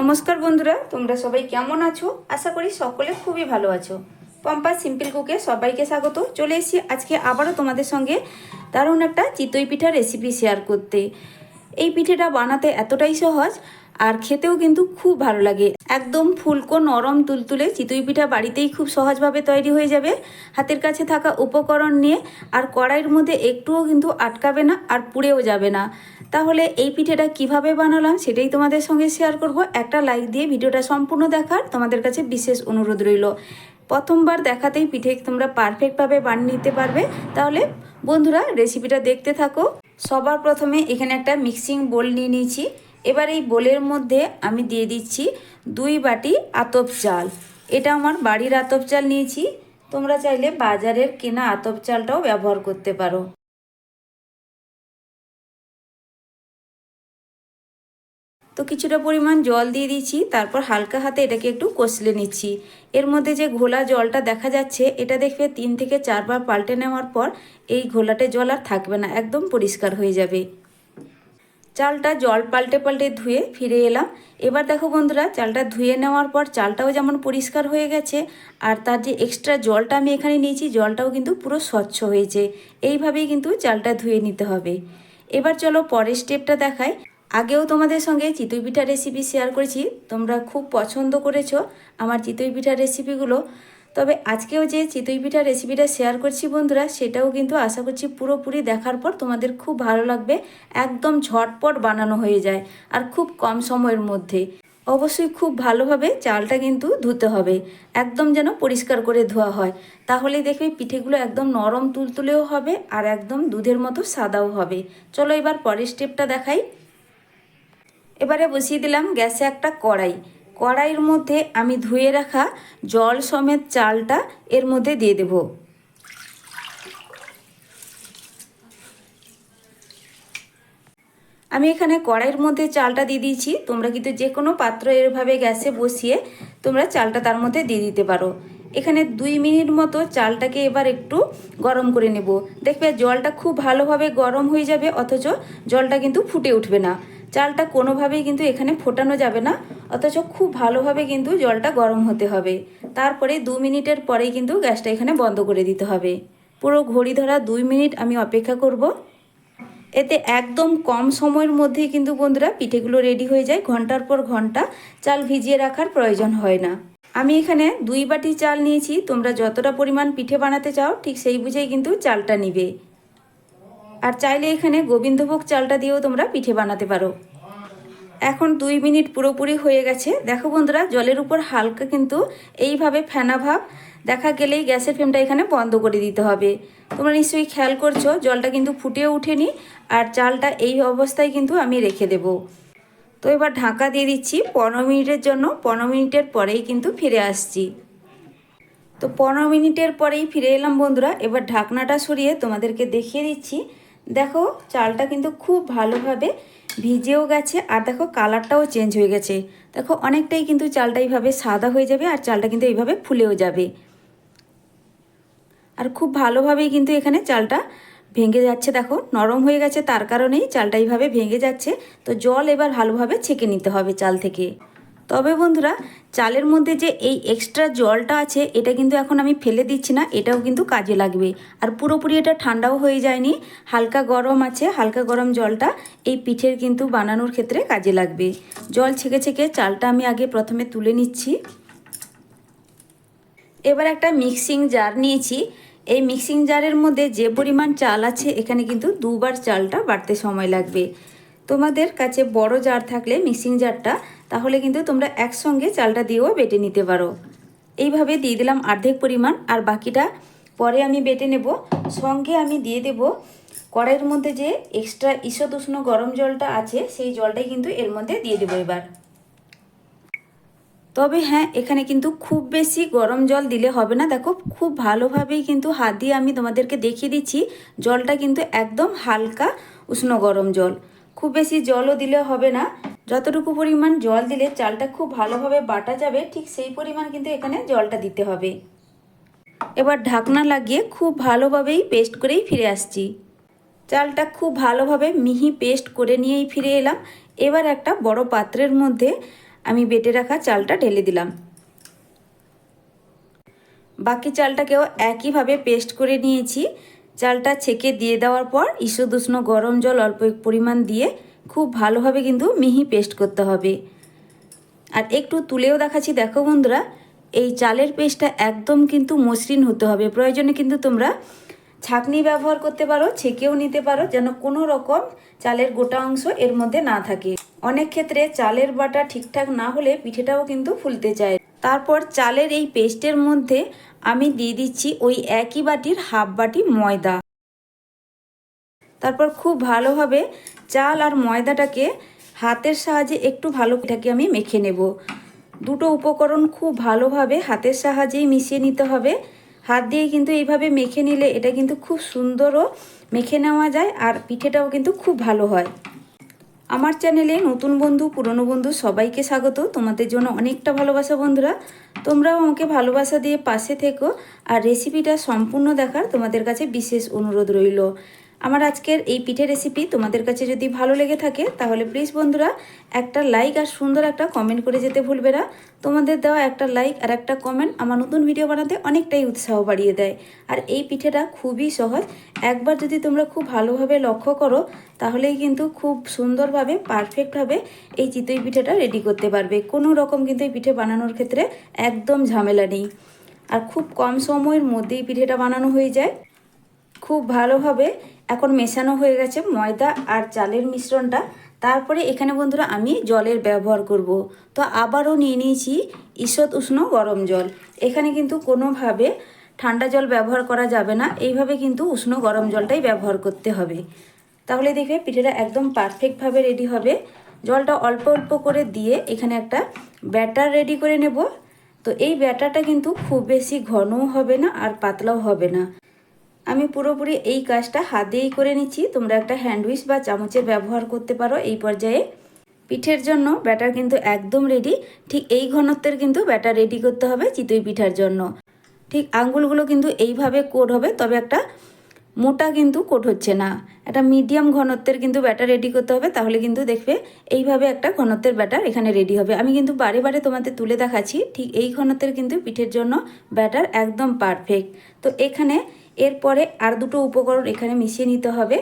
নমস্কার বন্ধুরা, তোমরা সবাই কেমন আছো? আশা করি সকলে খুবই ভালো আছো। পম্পা সিম্পল কুকে সবাইকে স্বাগত। চলে এসেছি আজকে আবারও তোমাদের সঙ্গে দারুণ একটা চিতই পিঠার রেসিপি শেয়ার করতে। এই পিঠেটা বানাতে এতটাই সহজ আর খেতেও কিন্তু খুব ভালো লাগে। একদম ফুলকো নরম তুলতুলে চিতই পিঠা বাড়িতেই খুব সহজভাবে তৈরি হয়ে যাবে। হাতের কাছে থাকা উপকরণ নিয়ে আর কড়াইয়ের মধ্যে একটুও কিন্তু আটকাবে না আর পুড়েও যাবে না। তাহলে এই পিঠেটা কীভাবে বানালাম সেটাই তোমাদের সঙ্গে শেয়ার করব। একটা লাইক দিয়ে ভিডিওটা সম্পূর্ণ দেখার তোমাদের কাছে বিশেষ অনুরোধ রইল। প্রথমবার দেখাতেই পিঠে তোমরা পারফেক্টভাবে বানিয়ে নিতে পারবে। তাহলে বন্ধুরা রেসিপিটা দেখতে থাকো। সবার প্রথমে এখানে একটা মিক্সিং বোল নিয়ে নিয়েছি। এবার এই বোলের মধ্যে আমি দিয়ে দিচ্ছি দুই বাটি আতপ চাল। এটা আমার বাড়ির আতপ চাল নিয়েছি। তোমরা চাইলে বাজারের কেনা আতপ চালটাও ব্যবহার করতে পারো। তো কিছুটা পরিমাণ জল দিয়ে দিচ্ছি, তারপর হালকা হাতে এটাকে একটু কষলে নিচ্ছি। এর মধ্যে যে ঘোলা জলটা দেখা যাচ্ছে, এটা দেখবে তিন থেকে চারবার পাল্টে নেওয়ার পর এই ঘোলাটে জল আর থাকবে না, একদম পরিষ্কার হয়ে যাবে। চালটা জল পাল্টে পাল্টে ধুয়ে ফিরে এলাম। এবার দেখো বন্ধুরা, চালটা ধুয়ে নেওয়ার পর চালটাও যেমন পরিষ্কার হয়ে গেছে, আর তার যে এক্সট্রা জলটা আমি এখানে নিয়েছি, জলটাও কিন্তু পুরো স্বচ্ছ হয়েছে। এইভাবেই কিন্তু চালটা ধুয়ে নিতে হবে। এবার চলো পরের স্টেপটা দেখাই। আগেও তোমাদের সঙ্গে চিতই পিঠা রেসিপি শেয়ার করেছি, তোমরা খুব পছন্দ করেছ আমার চিতই পিঠার রেসিপিগুলো তবে আজকেও যে চিতই পিঠা রেসিপিটা শেয়ার করছি বন্ধুরা, সেটাও কিন্তু আশা করছি পুরোপুরি দেখার পর তোমাদের খুব ভালো লাগবে, একদম ঝটপট বানানো হয়ে যায়, আর খুব কম সময়ের মধ্যে। অবশ্যই খুব ভালোভাবে চালটা কিন্তু ধুতে হবে, একদম যেন পরিষ্কার করে ধোয়া হয়। তাহলেই দেখবে পিঠেগুলো একদম নরম তুলতুলেও হবে, আর একদম দুধের মতো সাদাও হবে। চলো এবার পরের স্টেপটা দেখাই। এবারে বসিয়ে দিলাম গ্যাসে একটা কড়াই। কড়াইয়ের মধ্যে আমি ধুয়ে রাখা জল সমেত চালটা এর মধ্যে দিয়ে দেব। আমি এখানে কড়াইয়ের মধ্যে চালটা দিয়ে দিয়েছি। তোমরা কিন্তু যে কোনো পাত্র এরভাবে গ্যাসে বসিয়ে তোমরা চালটা তার মধ্যে দিয়ে দিতে পারো। এখানে দুই মিনিট মতো চালটাকে এবার একটু গরম করে নেব। দেখবে জলটা খুব ভালোভাবে গরম হয়ে যাবে, অথচ জলটা কিন্তু ফুটে উঠবে না। চালটা কোনোভাবেই কিন্তু এখানে ফোটানো যাবে না, অথচ খুব ভালোভাবে কিন্তু জলটা গরম হতে হবে। তারপরে দু মিনিটের পরেই কিন্তু গ্যাসটা এখানে বন্ধ করে দিতে হবে। পুরো ঘড়ি ধরা দুই মিনিট আমি অপেক্ষা করব। এতে একদম কম সময়ের মধ্যেই কিন্তু বন্ধুরা পিঠেগুলো রেডি হয়ে যায়। ঘণ্টার পর ঘণ্টা চাল ভিজিয়ে রাখার প্রয়োজন হয় না। আমি এখানে দুই বাটি চাল নিয়েছি। তোমরা যতটা পরিমাণ পিঠে বানাতে চাও, ঠিক সেই বুঝেই কিন্তু চালটা নিবে। আর চাইলে এখানে গোবিন্দভোগ চালটা দিয়েও তোমরা পিঠে বানাতে পারো। এখন দুই মিনিট পুরোপুরি হয়ে গেছে। দেখো বন্ধুরা, জলের উপর হালকা কিন্তু এইভাবে ফেনা ভাব, দেখা গেলেই গ্যাসের ফ্লেমটা এখানে বন্ধ করে দিতে হবে। তোমরা নিশ্চয়ই খেয়াল করছ, জলটা কিন্তু ফুটেও উঠেনি আর চালটা এই অবস্থায় কিন্তু আমি রেখে দেব। তো এবার ঢাকা দিয়ে দিচ্ছি পনেরো মিনিটের জন্য। পনেরো মিনিটের পরেই কিন্তু ফিরে আসছি। তো পনেরো মিনিটের পরেই ফিরে এলাম বন্ধুরা। এবার ঢাকনাটা সরিয়ে তোমাদেরকে দেখিয়ে দিচ্ছি। দেখো, চালটা কিন্তু খুব ভালোভাবে ভিজেও গেছে আর দেখো কালারটাও চেঞ্জ হয়ে গেছে। দেখো, অনেকটাই কিন্তু চালটা এইভাবে সাদা হয়ে যাবে আর চালটা কিন্তু এইভাবে ফুলেও যাবে। আর খুব ভালোভাবেই কিন্তু এখানে চালটা ভেঙে যাচ্ছে, দেখো, নরম হয়ে গেছে, তার কারণেই চালটা এইভাবে ভেঙে যাচ্ছে। তো জল এবার ভালোভাবে ছেঁকে নিতে হবে চাল থেকে। তবে বন্ধুরা, চালের মধ্যে যে এই এক্সট্রা জলটা আছে, এটা কিন্তু এখন আমি ফেলে দিচ্ছি না, এটাও কিন্তু কাজে লাগবে। আর পুরোপুরি এটা ঠান্ডাও হয়ে যায়নি, হালকা গরম আছে, হালকা গরম জলটা এই পিঠের কিন্তু বানানোর ক্ষেত্রে কাজে লাগবে। জল ছেঁকে ছেঁকে চালটা আমি আগে প্রথমে তুলে নিচ্ছি। এবার একটা মিক্সিং জার নিয়েছি। এই মিক্সিং জারের মধ্যে যে পরিমাণ চাল আছে, এখানে কিন্তু দুবার চালটা বাড়তে সময় লাগবে। তোমাদের কাছে বড় জার থাকলে মিক্সিং জারটা, তাহলে কিন্তু তোমরা একসঙ্গে চালটা দিয়েও বেটে নিতে পারো। এইভাবে দিয়ে দিলাম অর্ধেক পরিমাণ, আর বাকিটা পরে আমি বেটে নেব। সঙ্গে আমি দিয়ে দেব কড়াইয়ের মধ্যে যে এক্সট্রা ঈষৎ উষ্ণ গরম জলটা আছে, সেই জলটাই কিন্তু এর মধ্যে দিয়ে দেবো এবার। তবে হ্যাঁ এখানে কিন্তু খুব বেশি গরম জল দিলে হবে না। দেখো, খুব ভালোভাবেই কিন্তু হাত দিয়ে আমি তোমাদেরকে দেখিয়ে দিচ্ছি, জলটা কিন্তু একদম হালকা উষ্ণ গরম জল। খুব বেশি জলও দিলে হবে না। যতটুকু পরিমাণ জল দিলে চালটা খুব ভালোভাবে বাটা যাবে, ঠিক সেই পরিমাণ কিন্তু এখানে জলটা দিতে হবে। এবার ঢাকনা লাগিয়ে খুব ভালোভাবেই পেস্ট করেই ফিরে আসছি। চালটা খুব ভালোভাবে মিহি পেস্ট করে নিয়েই ফিরে এলাম। এবার একটা বড় পাত্রের মধ্যে আমি বেটে রাখা চালটা ঢেলে দিলাম। বাকি চালটাকেও একইভাবে পেস্ট করে নিয়েছি। চালটা ছেঁকে দিয়ে দেওয়ার পর উষ্ণ গরম জল অল্প পরিমাণ দিয়ে খুব ভালোভাবে কিন্তু মিহি পেস্ট করতে হবে। আর একটু তুলেও দেখাচ্ছি, দেখো বন্ধুরা, এই চালের পেস্টটা একদম কিন্তু মসৃণ হতে হবে। প্রয়োজনে কিন্তু তোমরা ছাঁকনি ব্যবহার করতে পারো, ছেঁকেও নিতে পারো, যেন কোনো রকম চালের গোটা অংশ এর মধ্যে না থাকে। অনেক ক্ষেত্রে চালের বাটা ঠিকঠাক না হলে পিঠেটাও কিন্তু ফুলতে চায়। তারপর চালের এই পেস্টের মধ্যে আমি দিয়ে দিচ্ছি ওই একই বাটির হাফ বাটি ময়দা। তারপর খুব ভালোভাবে চাল আর ময়দাটাকে হাতের সাহায্যে একটু ভালো এটাকে আমি মেখে নেব। দুটো উপকরণ খুব ভালোভাবে হাতের সাহায্যেই মিশিয়ে নিতে হবে। হাত দিয়ে কিন্তু এইভাবে মেখে নিলে এটা কিন্তু খুব সুন্দরও মেখে নেওয়া যায় আর পিঠেটাও কিন্তু খুব ভালো হয়। আমার চ্যানেলে নতুন বন্ধু, পুরনো বন্ধু সবাইকে স্বাগত। তোমাদের জন্য অনেকটা ভালোবাসা বন্ধুরা। তোমরাও আমাকে ভালোবাসা দিয়ে পাশে থেকো। আর রেসিপিটা সম্পূর্ণ দেখার তোমাদের কাছে বিশেষ অনুরোধ রইল। আমার আজকের এই পিঠে রেসিপি তোমাদের কাছে যদি ভালো লেগে থাকে, তাহলে প্লিজ বন্ধুরা, একটা লাইক আর সুন্দর একটা কমেন্ট করে যেতে ভুলবে না। তোমাদের দেওয়া একটা লাইক আর একটা কমেন্ট আমার নতুন ভিডিও বানাতে অনেকটাই উৎসাহ বাড়িয়ে দেয়। আর এই পিঠেটা খুবই সহজ। একবার যদি তোমরা খুব ভালোভাবে লক্ষ্য করো, তাহলেই কিন্তু খুব সুন্দরভাবে পারফেক্টভাবে এই চিতই পিঠেটা রেডি করতে পারবে। কোনো রকম কিন্তু এই পিঠে বানানোর ক্ষেত্রে একদম ঝামেলা নেই। আর খুব কম সময়ের মধ্যেই পিঠেটা বানানো হয়ে যায়। খুব ভালোভাবে এখন মেশানো হয়ে গেছে ময়দা আর চালের মিশ্রণটা। তারপরে এখানে বন্ধুরা আমি জলের ব্যবহার করব। তো আবারও নিয়ে নিয়েছি ঈষৎ উষ্ণ গরম জল। এখানে কিন্তু কোনোভাবে ঠান্ডা জল ব্যবহার করা যাবে না। এইভাবে কিন্তু উষ্ণ গরম জলটাই ব্যবহার করতে হবে। তাহলে দেখবে পিঠেটা একদম পারফেক্টভাবে রেডি হবে। জলটা অল্প অল্প করে দিয়ে এখানে একটা ব্যাটার রেডি করে নেব। তো এই ব্যাটারটা কিন্তু খুব বেশি ঘনও হবে না আর পাতলাও হবে না। আমি পুরোপুরি এই কাজটা হাত দিয়েই করে নিচ্ছি। তোমরা একটা হ্যান্ডউইচ বা চামচের ব্যবহার করতে পারো এই পর্যায়ে। পিঠের জন্য ব্যাটার কিন্তু একদম রেডি ঠিক এই ঘনত্বের কিন্তু ব্যাটার রেডি করতে হবে চিতই পিঠার জন্য। ঠিক আঙ্গুলগুলো কিন্তু এইভাবে কোট হবে, তবে একটা মোটা কিন্তু কোট হচ্ছে না। একটা মিডিয়াম ঘনত্বের কিন্তু ব্যাটার রেডি করতে হবে, তাহলে কিন্তু দেখবে এইভাবে একটা ঘনত্বের ব্যাটার এখানে রেডি হবে। আমি কিন্তু বারে বারে তোমাদের তুলে দেখাচ্ছি, ঠিক এই ঘনত্বের কিন্তু পিঠের জন্য ব্যাটার একদম পারফেক্ট তো এখানে এরপরে আর দুটো উপকরণ এখানে মিশিয়ে নিতে হবে।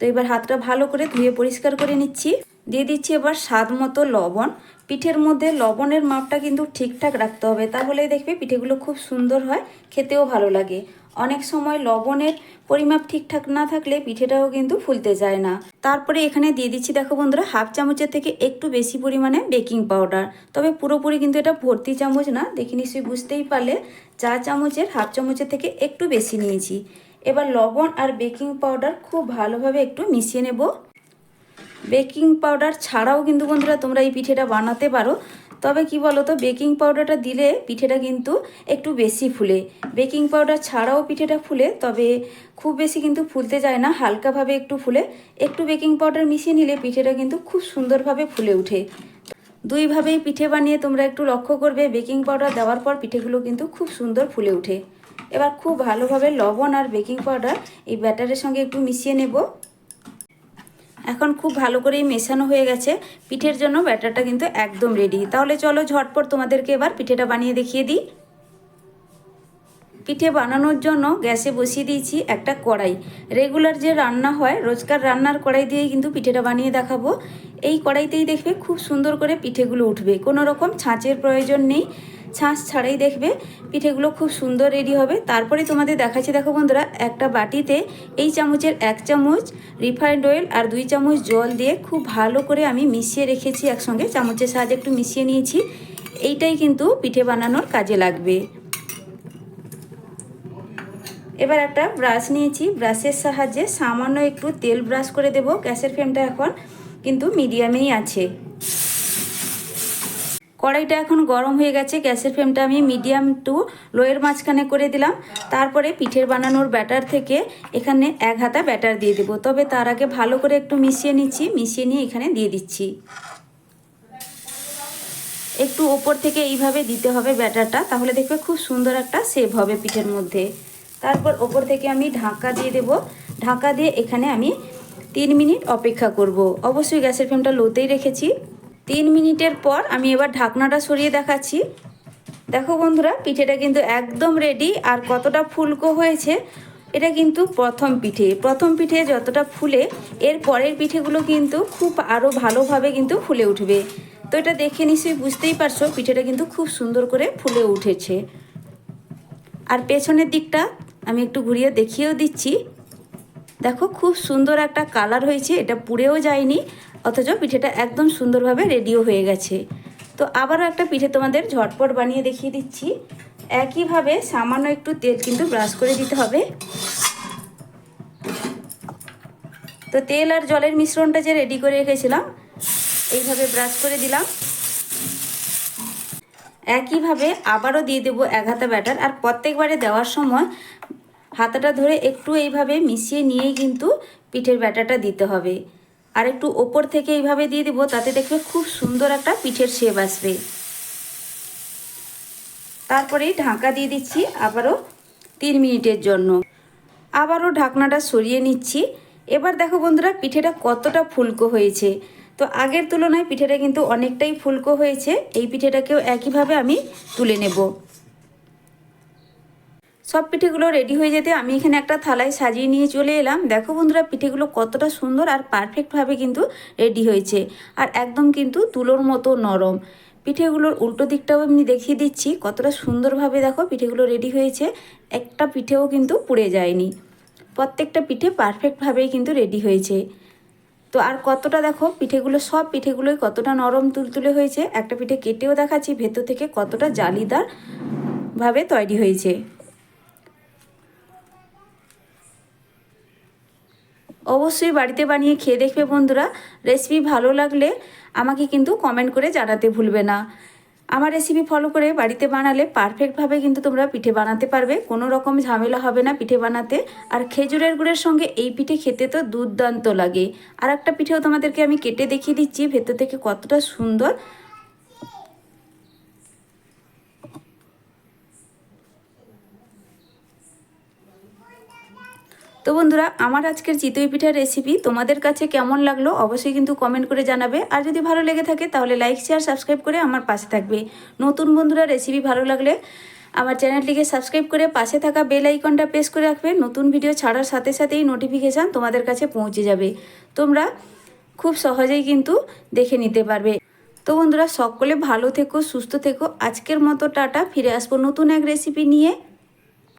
তো এবার হাতটা ভালো করে ধুয়ে পরিষ্কার করে নিচ্ছি। দিয়ে দিচ্ছি এবার স্বাদ মতো লবণ। পিঠের মধ্যে লবণের মাপটা কিন্তু ঠিকঠাক রাখতে হবে। তাহলেই দেখবে পিঠেগুলো খুব সুন্দর হয়, খেতেও ভালো লাগে। অনেক সময় লবণের পরিমাপ ঠিকঠাক না থাকলে পিঠেটাও কিন্তু ফুলতে যায় না। তারপরে এখানে দিয়ে দিচ্ছি, দেখো বন্ধুরা, হাফ চামচের থেকে একটু বেশি পরিমাণে বেকিং পাউডার। তবে পুরোপুরি কিন্তু এটা ভর্তি চামচ না, দেখে নিশ্চয়ই বুঝতেই পারলে চা চামচের হাফ চামচের থেকে একটু বেশি নিয়েছি। এবার লবণ আর বেকিং পাউডার খুব ভালোভাবে একটু মিশিয়ে নেব। বেকিং পাউডার ছাড়াও কিন্তু বন্ধুরা তোমরা এই পিঠেটা বানাতে পারো। তবে কি বলো তো বেকিং পাউডারটা দিলে পিঠেটা কিন্তু একটু বেশি ফুলে। বেকিং পাউডার ছাড়াও পিঠেটা ফুলে, তবে খুব বেশি কিন্তু ফুলতে যায় না, হালকাভাবে একটু ফুলে। একটু বেকিং পাউডার মিশিয়ে নিলে পিঠেটা কিন্তু খুব সুন্দরভাবে ফুলে ওঠে। দুইভাবেই পিঠে বানিয়ে তোমরা একটু লক্ষ্য করবে বেকিং পাউডার দেওয়ার পর পিঠেগুলো কিন্তু খুব সুন্দর ফুলে ওঠে। এবার খুব ভালোভাবে লবণ আর বেকিং পাউডার এই ব্যাটারের সঙ্গে একটু মিশিয়ে নেব। এখন খুব ভালো করেই মেশানো হয়ে গেছে। পিঠের জন্য ব্যাটারটা কিন্তু একদম রেডি তাহলে চলো ঝটপট তোমাদেরকে এবার পিঠেটা বানিয়ে দেখিয়ে দিই। পিঠে বানানোর জন্য গ্যাসে বসিয়ে দিয়েছি একটা কড়াই। রেগুলার যে রান্না হয়, রোজকার রান্নার কড়াই দিয়েই কিন্তু পিঠেটা বানিয়ে দেখাবো। এই কড়াইতেই দেখবে খুব সুন্দর করে পিঠেগুলো উঠবে। কোনো রকম ছাঁচের প্রয়োজন নেই। ছাঁচ ছাড়াই দেখবে। পিঠেগুলো খুব সুন্দর রেডি হবে। তারপরে তোমাদের দেখাচ্ছি, দেখো বন্ধুরা, একটা বাটিতে এই চামচের এক চামচ রিফাইন্ড অয়েল আর দুই চামচ জল দিয়ে খুব ভালো করে আমি মিশিয়ে রেখেছি একসঙ্গে। চামচের সাহায্যে একটু মিশিয়ে নিয়েছি। এইটাই কিন্তু পিঠে বানানোর কাজে লাগবে। এবার একটা ব্রাশ নিয়েছি। ব্রাশের সাহায্যে সামান্য একটু তেল ব্রাশ করে দেব। গ্যাসের ফ্লেমটা এখন কিন্তু মিডিয়ামেই আছে। কড়াইটা এখন গরম হয়ে গেছে, গ্যাসের ফ্লেমটা আমি মিডিয়াম টু লোয়ের মাঝখানে করে দিলাম। তারপরে পিঠের বানানোর ব্যাটার থেকে এখানে এক হাতা ব্যাটার দিয়ে দেবো। তবে তার আগে ভালো করে একটু মিশিয়ে নিচ্ছি, মিশিয়ে নিয়ে এখানে দিয়ে দিচ্ছি। একটু ওপর থেকে এইভাবে দিতে হবে ব্যাটারটা, তাহলে দেখবে খুব সুন্দর একটা সেভ হবে পিঠের মধ্যে। তারপর ওপর থেকে আমি ঢাকা দিয়ে দেব। ঢাকা দিয়ে এখানে আমি তিন মিনিট অপেক্ষা করব। অবশ্যই গ্যাসের ফ্লেমটা লোতেই রেখেছি। তিন মিনিটের পর আমি এবার ঢাকনাটা সরিয়ে দেখাচ্ছি। দেখো বন্ধুরা, পিঠেটা কিন্তু একদম রেডি আর কতটা ফুলকো হয়েছে, এটা কিন্তু প্রথম পিঠে। প্রথম পিঠে যতটা ফুলে, এর পরের পিঠেগুলো কিন্তু খুব আরও ভালোভাবে কিন্তু ফুলে উঠবে। তো এটা দেখে নিশ্চয়ই বুঝতেই পারছ, পিঠেটা কিন্তু খুব সুন্দর করে ফুলে উঠেছে। আর পেছনের দিকটা আমি একটু ঘুরিয়ে দেখিয়েও দিচ্ছি। দেখো, খুব সুন্দর একটা কালার হয়েছে, এটা পুড়েও যায়নি, অথচ পিঠেটা একদম সুন্দরভাবে রেডিও হয়ে গেছে। তো আবারও একটা পিঠে তোমাদের ঝটপট বানিয়ে দেখিয়ে দিচ্ছি। একইভাবে সামান্য একটু তেল কিন্তু ব্রাশ করে দিতে হবে। তো তেল আর জলের মিশ্রণটা যে রেডি করে রেখেছিলাম, এইভাবে ব্রাশ করে দিলাম। একইভাবে আবারও দিয়ে দেবো এক হাতা ব্যাটার আর প্রত্যেকবারে দেওয়ার সময় হাতাটা ধরে একটু এইভাবে মিশিয়ে নিয়েই কিন্তু পিঠের ব্যাটারটা দিতে হবে। আর একটু ওপর থেকে এইভাবে দিয়ে দেবো, তাতে দেখবে খুব সুন্দর একটা পিঠের শেপ আসবে। তারপরেই ঢাকা দিয়ে দিচ্ছি আবারও তিন মিনিটের জন্য। আবারও ঢাকনাটা সরিয়ে নিচ্ছি। এবার দেখো বন্ধুরা, পিঠেটা কতটা ফুলকো হয়েছে। তো আগের তুলনায় পিঠেটা কিন্তু অনেকটাই ফুলকো হয়েছে। এই পিঠেটাকেও একইভাবে আমি তুলে নেব। সব পিঠেগুলো রেডি হয়ে যেতে আমি এখানে একটা থালায় সাজিয়ে নিয়ে চলে এলাম। দেখো বন্ধুরা, পিঠেগুলো কতটা সুন্দর আর পারফেক্টভাবে কিন্তু রেডি হয়েছে। আর একদম কিন্তু তুলোর মতো নরম। পিঠেগুলোর উল্টো দিকটাও আমি দেখিয়ে দিচ্ছি। কতটা সুন্দরভাবে দেখো পিঠেগুলো রেডি হয়েছে। একটা পিঠেও কিন্তু পুড়ে যায়নি। প্রত্যেকটা পিঠে পারফেক্টভাবেই কিন্তু রেডি হয়েছে। তো আর কতটা দেখো, পিঠেগুলো সব পিঠেগুলোই কতটা নরম তুলতুলে হয়েছে। একটা পিঠে কেটেও দেখাচ্ছি, ভেতর থেকে কতটা জালিদার ভাবে তৈরি হয়েছে। অবশ্যই বাড়িতে বানিয়ে খেয়ে দেখবে বন্ধুরা। রেসিপি ভালো লাগলে আমাকে কিন্তু কমেন্ট করে জানাতে ভুলবে না। আমার রেসিপি ফলো করে বাড়িতে বানালে পারফেক্টভাবে কিন্তু তোমরা পিঠে বানাতে পারবে। কোনো রকম ঝামেলা হবে না পিঠে বানাতে। আর খেজুরের গুড়ের সঙ্গে এই পিঠে খেতে তো দুর্দান্ত লাগে। আর একটা পিঠেও তোমাদেরকে আমি কেটে দেখিয়ে দিচ্ছি, ভেতর থেকে কতটা সুন্দর তো বন্ধুরা, আমার আজকের চিতই পিঠার রেসিপি তোমাদের কাছে কেমন লাগল অবশ্যই কিন্তু কমেন্ট করে জানাবে। আর যদি ভালো লেগে থাকে তাহলে লাইক শেয়ার সাবস্ক্রাইব করে আমার পাশে থাকবে। নতুন বন্ধুরা রেসিপি ভালো লাগলে আমার চ্যানেলটিকে সাবস্ক্রাইব করে পাশে থাকা বেল আইকনটা প্রেস করে রাখবে। নতুন ভিডিও ছাড়ার সাথে সাথেই নোটিফিকেশান তোমাদের কাছে পৌঁছে যাবে। তোমরা খুব সহজেই কিন্তু দেখে নিতে পারবে। তো বন্ধুরা, সকলে ভালো থেকো, সুস্থ থেকো। আজকের মতো টাটা, ফিরে আসব নতুন এক রেসিপি নিয়ে।